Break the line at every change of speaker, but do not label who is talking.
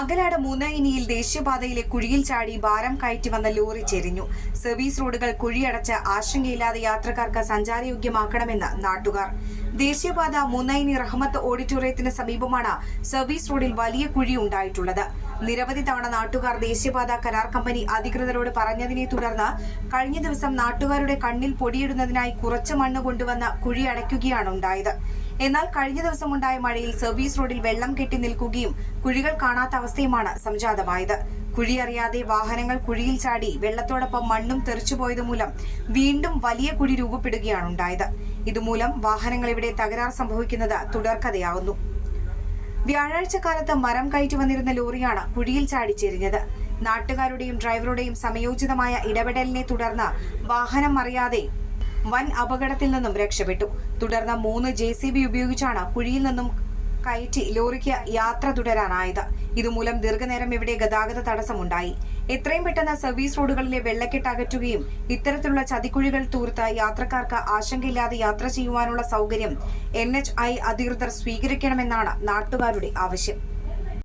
അകലാട് മൂന്നയിനിയിൽ ദേശീയപാതയിലെ കുഴിയിൽ ചാടി ഭാരം കയറ്റി വന്ന ലോറി ചെരിഞ്ഞു. സർവീസ് റോഡുകൾ കുഴിയടച്ച് ആശങ്കയില്ലാതെ യാത്രക്കാർക്ക് സഞ്ചാരയോഗ്യമാക്കണമെന്ന് നാട്ടുകാർ. ദേശീയപാത മുന്നൈനി റഹ്മത്ത് ഓഡിറ്റോറിയത്തിന് സമീപമാണ് സർവീസ് റോഡിൽ വലിയ കുഴി ഉണ്ടായിട്ടുള്ളത് നിരവധി തവണ നാട്ടുകാർ ദേശീയപാത കരാർ കമ്പനി അധികൃതരോട് പറഞ്ഞതിനെ തുടർന്ന് കഴിഞ്ഞ ദിവസം നാട്ടുകാരുടെ കണ്ണിൽ പൊടിയിടുന്നതിനായി കുറച്ച് മണ്ണ് കൊണ്ടുവന്ന കുഴി അടയ്ക്കുകയാണ് ഉണ്ടായത്. എന്നാൽ കഴിഞ്ഞ ദിവസം ഉണ്ടായ മഴയിൽ സർവീസ് റോഡിൽ വെള്ളം കെട്ടി നിൽക്കുകയും കുഴികൾ കാണാത്ത അവസ്ഥയുമാണ് സംജാതമായത്. കുഴി അറിയാതെ വാഹനങ്ങൾ കുഴിയിൽ ചാടി വെള്ളത്തോടൊപ്പം മണ്ണും തെറിച്ചുപോയത് മൂലം വീണ്ടും വലിയ കുഴി രൂപപ്പെടുകയാണ് ഉണ്ടായത് ഇതുമൂലം വാഹനങ്ങൾ ഇവിടെ തകരാർ സംഭവിക്കുന്നത് തുടർക്കഥയാവുന്നു. വ്യാഴാഴ്ച കാലത്ത് മരം കയറ്റി വന്നിരുന്ന ലോറിയാണ് കുഴിയിൽ ചാടി ചെരിഞ്ഞത്. നാട്ടുകാരുടെയും ഡ്രൈവറുടെയും സമയോചിതമായ ഇടപെടലിനെ തുടർന്ന് വാഹനം അറിയാതെ വൻ അപകടത്തിൽ നിന്നും രക്ഷപ്പെട്ടു. തുടർന്ന് മൂന്ന് ജെ ഉപയോഗിച്ചാണ് കുഴിയിൽ നിന്നും കയറ്റി ലോറിക്ക് യാത്ര തുടരാനായത്. ഇതുമൂലം ദീർഘനേരം ഇവിടെ ഗതാഗത തടസ്സമുണ്ടായി. എത്രയും പെട്ടെന്ന് സർവീസ് റോഡുകളിലെ വെള്ളക്കെട്ട് അകറ്റുകയും ഇത്തരത്തിലുള്ള ചതിക്കുഴികൾ തൂർത്ത് യാത്രക്കാർക്ക് ആശങ്കയില്ലാതെ യാത്ര ചെയ്യുവാനുള്ള സൗകര്യം എൻ അധികൃതർ സ്വീകരിക്കണമെന്നാണ് നാട്ടുകാരുടെ ആവശ്യം.